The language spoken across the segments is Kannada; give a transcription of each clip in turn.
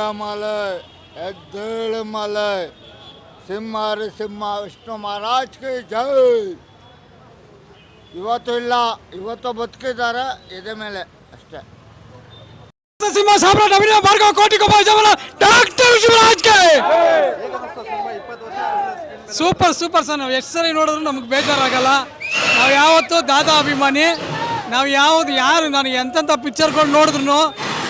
ಸಿಂಗಮಲೈ ಎದ್ದೇಳು ಮಲೈ ಸಿಂಹಾರಿ ಸಿಂಹ, ವಿಷ್ಣು ಮಹಾರಾಜ್ ಕೈ ಜೈ. ಇವತ್ತು ಇಲ್ಲ, ಇವತ್ತು ಬದುಕಿದ್ದಾರೆ, ಇದೇ ಮೇಲೆ ಅಷ್ಟೇ. ಸಿಂಹ ಸಾಮ್ರಾಟ್ ಅಭಿನಯ ಮಾರ್ಗ, ಕೋಟಿ ಯಜಮಾನ ಡಾಕ್ಟರ್ ಶಿವರಾಜ್ ಕೈ. ಸೂಪರ್ ಸೂಪರ್ ಸರ್ ನಾವು ಎಷ್ಟು ಸರಿ ನೋಡಿದ್ರು ನಮ್ಗೆ ಬೇಜಾರಾಗಲ್ಲ. ನಾವು ಯಾವತ್ತೂ ದಾದಾ ಅಭಿಮಾನಿ. ನಾವು ಯಾವ್ದು ಯಾರು, ನಾನು ಎಂತೆಂಥ ಪಿಕ್ಚರ್ಗಳು ನೋಡಿದ್ರು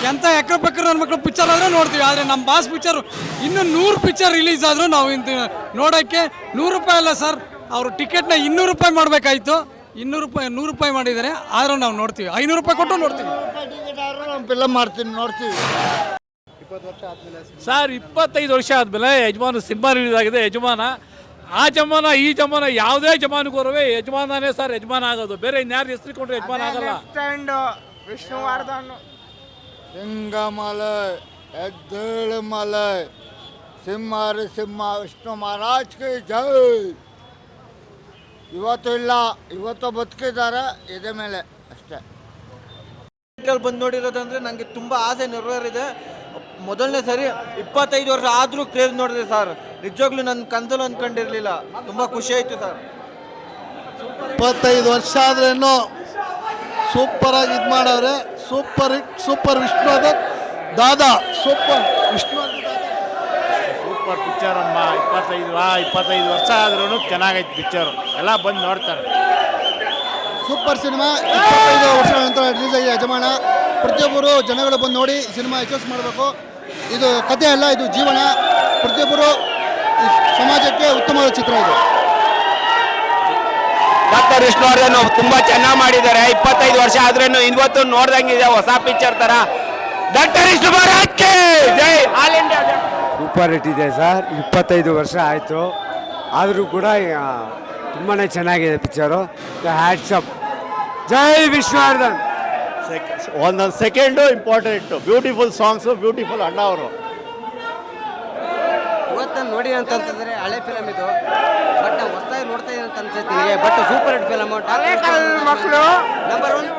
ಎಂಥ ಎಕ್ರ ಪಕ್ಕರ ನನ್ನ ಮಕ್ಕಳು ಪಿಕ್ಚರ್ ಆದರೂ ನೋಡ್ತೀವಿ ಆದರೆ ನಮ್ಮ ಬಾಸ್ ಪಿಕ್ಚರ್ ಇನ್ನು ನೂರು ಪಿಕ್ಚರ್ ರಿಲೀಸ್ ಆದರೂ ನಾವು ಇಂತ ನೋಡೋಕ್ಕೆ ನೂರು ರೂಪಾಯಿ ಅಲ್ಲ ಸರ್ ಅವರು ಟಿಕೆಟ್ನ ಇನ್ನೂರು ರೂಪಾಯಿ ಮಾಡಬೇಕಾಯ್ತು. ಇನ್ನೂರು ರೂಪಾಯಿ ನೂರು ರೂಪಾಯಿ ಮಾಡಿದ್ದಾರೆ ಆದರೂ ನಾವು ನೋಡ್ತೀವಿ. ಐನೂರು ರೂಪಾಯಿ ಕೊಟ್ಟು ನೋಡ್ತೀವಿ. ಫಿಲಮ್ ಮಾಡ್ತೀನಿ ನೋಡ್ತೀವಿ ಸರ್ ಇಪ್ಪತ್ತೈದು ವರ್ಷ ಆದಮೇಲೆ ಯಜಮಾನ ಸಿನಿಮಾ ರಿಲೀಸ್ ಆಗಿದೆ. ಯಜಮಾನ ಆ ಜಮಾನ ಈ ಜಮಾನ ಯಾವುದೇ ಜಮಾನಗೋರವೇ ಯಜಮಾನನೇ ಸರ್ ಯಜಮಾನ ಆಗೋದು. ಬೇರೆ ಇನ್ಯಾರು ಹೆಸರಿಕೊಂಡ್ರೆ ಯಜಮಾನ ಆಗಲ್ಲ. ವಿಷ್ಣುವರ್ಧನ್. ಸಿಂಗಮಲೈ ಎದ್ದೇಳು ಮಲೈ ಸಿಂಹಾರಿ ಸಿಂಹ ವಿಷ್ಣು ಮಹಾರಾಜ್ ಕೈ ಜೈ. ಇವತ್ತು ಇಲ್ಲ ಇವತ್ತು ಬದುಕಿದ್ದಾರೆ ಇದೆ ಮೇಲೆ ಅಷ್ಟೇ. ಬಂದು ನೋಡಿರೋದಂದ್ರೆ ನನಗೆ ತುಂಬ ಆಸೆ ನೆರವೇರಿದೆ. ಮೊದಲನೇ ಸರಿ ಇಪ್ಪತ್ತೈದು ವರ್ಷ ಆದರೂ ಕ್ರೇಜ್ ನೋಡಿದೆ ಸರ್ ನಿಜವಾಗ್ಲೂ ನನ್ನ ಕನಸಲು ಅಂದ್ಕೊಂಡಿರಲಿಲ್ಲ ತುಂಬ ಖುಷಿ ಆಯಿತು ಸರ್ ಇಪ್ಪತ್ತೈದು ವರ್ಷ ಆದ್ರೇನು ಸೂಪರ್ ಆಗಿ ಇದು ಮಾಡವ್ರೆ. ಸೂಪರ್ ಹಿಟ್ ಸೂಪರ್ ವಿಷ್ಣುವಾದ ದಾದಾ ಸೂಪರ್ ವಿಷ್ಣುವರ್ಧನ್ ಸೂಪರ್ ಪಿಕ್ಚರ್ ಅಮ್ಮ ಇಪ್ಪತ್ತೈದು ಆ ಇಪ್ಪತ್ತೈದು ವರ್ಷ ಆದ್ರೂ ಚೆನ್ನಾಗೈತೆ ಪಿಕ್ಚರು. ಎಲ್ಲ ಬಂದು ನೋಡ್ತಾರೆ. ಸೂಪರ್ ಸಿನಿಮಾ ಇಪ್ಪತ್ತೈದು ವರ್ಷಗಳ ನಂತರ ರಿಲೀಸ್ ಆಗಿದೆ ಯಜಮಾನ. ಪ್ರತಿಯೊಬ್ಬರು ಜನಗಳು ಬಂದು ನೋಡಿ ಸಿನಿಮಾ ಯಶಸ್ಸು ಮಾಡಬೇಕು. ಇದು ಕಥೆ ಅಲ್ಲ ಇದು ಜೀವನ. ಪ್ರತಿಯೊಬ್ಬರು ಸಮಾಜಕ್ಕೆ ಉತ್ತಮವಾದ ಚಿತ್ರ ಇದು. ಡಾಕ್ಟರ್ ವಿಷ್ಣುವರ್ಧನ್ ತುಂಬಾ ಚೆನ್ನಾಗಿ ಮಾಡಿದ್ದಾರೆ. ಇಪ್ಪತ್ತೈದು ವರ್ಷ ಆದ್ರೆ ಇವತ್ತು ನೋಡ್ದಂಗಿದೆ ಹೊಸ ಪಿಕ್ಚರ್ ತರ. ಡಾಕ್ಟರ್ ವಿಷ್ಣು ಮಹಾರಾಜ್ ಜೈ. ಆಲ್ ಇಂಡಿಯಾ ಸೂಪರ್ ಹಿಟ್ ಇದೆ ಸರ್ ಇಪ್ಪತ್ತೈದು ವರ್ಷ ಆಯಿತು. ಆದರೂ ಕೂಡ ತುಂಬಾ ಚೆನ್ನಾಗಿದೆ ಪಿಕ್ಚರು ಹ್ಯಾಟ್ಸಪ್ ಜೈ ವಿಷ್ಣುವರ್ಧನ್ ಒಂದೊಂದು second important beautiful songs beautiful ಅಣ್ಣ ಅವರು. ಇವತ್ತು ನೋಡಿ ಅಂತಂತಂದ್ರೆ ಹಳೆ ಫಿಲಮ್ ಇದು. ಬಟ್ ನಾವು ಹೊಸದಾಗಿ ನೋಡ್ತಾ ಇದ್ದೀವಿ ಅಂತ ಅನ್ಸುತ್ತೆ ನನಗೆ ಬಟ್ ಸೂಪರ್ ಹಿಟ್ ಫಿಲಮ್ ಮಕ್ಕಳು ನಂಬರ್ ಒನ್